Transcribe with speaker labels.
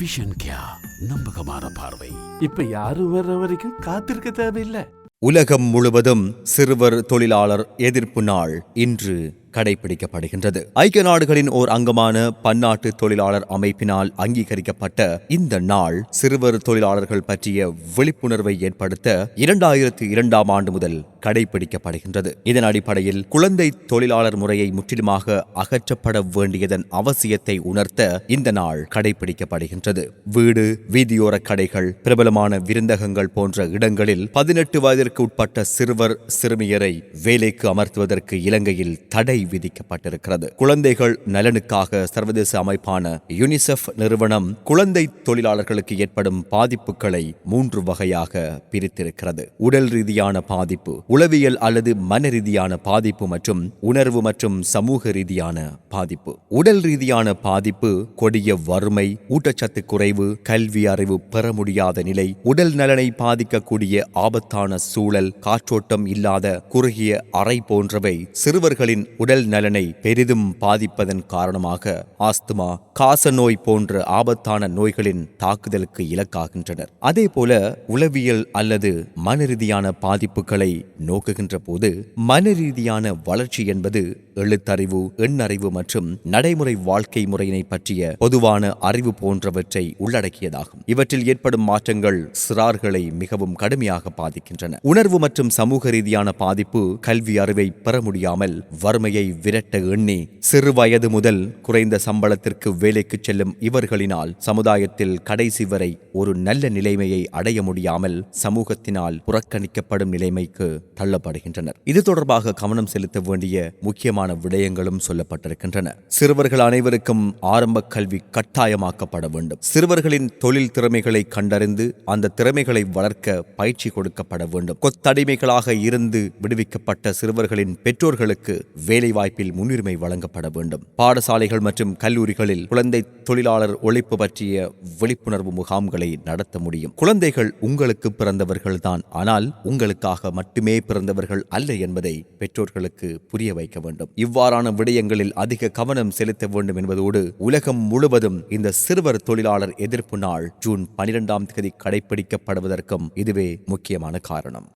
Speaker 1: Vision கியா நம்பகமான பார்வை.
Speaker 2: இப்ப யாரும் வர்ற வரைக்கும் காத்திருக்க தேவையில்லை.
Speaker 3: உலகம் முழுவதும் சிறுவர் தொழிலாளர் எதிர்ப்பு நாள் இன்று. கடைபிடிக்கப்படுகின்றது. ஐக்கிய நாடுகளின் ஓர் அங்கமான பன்னாட்டு தொழிலாளர் அமைப்பினால் அங்கீகரிக்கப்பட்ட இந்த நாள் சிறுவர் தொழிலாளர்கள் பற்றிய விழிப்புணர்வை ஏற்படுத்த இரண்டாயிரத்து இரண்டாம் ஆண்டு முதல் கடைபிடிக்கப்படுகின்றது. இதன் அடிப்படையில் குழந்தை தொழிலாளர் முறையை முற்றிலுமாக அகற்றப்பட வேண்டியதன் அவசியத்தை உணர்த்த இந்த நாள் கடைபிடிக்கப்படுகின்றது. வீடு வீதியோர கடைகள் பிரபலமான விருந்தகங்கள் போன்ற இடங்களில் பதினெட்டு வயதிற்கு உட்பட்ட சிறுவர் சிறுமியரை வேலைக்கு அமர்த்துவதற்கு இலங்கையில் தடை விதிக்கப்பட்டிருக்கிறது. குழந்தைகள் நலனுக்காக சர்வதேச அமைப்பான யுனிசெஃப் நிறுவனம் குழந்தை தொழிலாளர்களுக்கு ஏற்படும் பாதிப்புகளை மூன்று வகையாக பிரித்திருக்கிறது. உடல் ரீதியான பாதிப்பு உளவியல் அல்லது மன ரீதியான பாதிப்பு மற்றும் உணர்வு மற்றும் சமூக ரீதியான பாதிப்பு. உடல் ரீதியான பாதிப்பு கொடிய வறுமை ஊட்டச்சத்து குறைவு கல்வி அறிவு பெற முடியாத நிலை உடல் நலனை பாதிக்கக்கூடிய ஆபத்தான சூழல் காற்றோட்டம் இல்லாத குறுகிய அறை போன்றவை சிறுவர்களின் உடல் நலனை பெரிதும் பாதிப்பதன் காரணமாக ஆஸ்துமா காசநோய் போன்ற ஆபத்தான நோய்களின் தாக்குதலுக்கு இலக்காகின்றனர். அதேபோல உளவியல் அல்லது மன ரீதியான பாதிப்புகளை நோக்குகின்ற போது மன ரீதியான வளர்ச்சி என்பது எழுத்தறிவு எண்ணறிவு மற்றும் நடைமுறை வாழ்க்கை முறையினை பற்றிய பொதுவான அறிவு போன்றவற்றை உள்ளடக்கியதாகும். இவற்றில் ஏற்படும் மாற்றங்கள் சிறார்களை மிகவும் கடுமையாக பாதிக்கின்றன. உணர்வு மற்றும் சமூக ரீதியான பாதிப்பு கல்வி அறிவை பெற முடியாமல் வேலையை விரட்ட எண்ணி சிறு வயது முதல் குறைந்த சம்பளத்திற்கு வேலைக்கு செல்லும் இவர்களினால் சமுதாயத்தில் கடைசி வரை ஒரு நல்ல நிலைமையை அடைய முடியாமல் சமூகத்தினால் புறக்கணிக்கப்படும் நிலைமைக்கு தள்ளப்படுகின்றனர். இது தொடர்பாக கவனம் செலுத்த வேண்டிய முக்கியமான விடயங்களும் சொல்லப்பட்டிருக்கின்றன. சிறுவர்கள் அனைவருக்கும் ஆரம்ப கல்வி கட்டாயமாக்கப்பட வேண்டும். சிறுவர்களின் தொழில் திறமைகளை கண்டறிந்து அந்த திறமைகளை வளர்க்க பயிற்சி கொடுக்கப்பட வேண்டும். கொத்தடிமைகளாக இருந்து விடுவிக்கப்பட்ட சிறுவர்களின் பெற்றோர்களுக்கு வேலை வாய்ப்பில் முன்னுரிமை வழங்கப்பட வேண்டும். பாடசாலைகள் மற்றும் கல்லூரிகளில் குழந்தை தொழிலாளர் ஒழிப்பு பற்றிய விழிப்புணர்வு முகாம்களை நடத்த முடியும். குழந்தைகள் உங்களுக்கு பிறந்தவர்கள்தான் ஆனால் உங்களுக்காக மட்டுமே பிறந்தவர்கள் அல்ல என்பதை பெற்றோர்களுக்கு புரிய வைக்க வேண்டும். இவ்வாறான விடயங்களில் அதிக கவனம் செலுத்த வேண்டும் என்பதோடு உலகம் முழுவதும் இந்த சிறுவர் தொழிலாளர் எதிர்ப்பு நாள் ஜூன் பனிரெண்டாம் தேதி கடைபிடிக்கப்படுவதற்கும் இதுவே முக்கியமான காரணம்.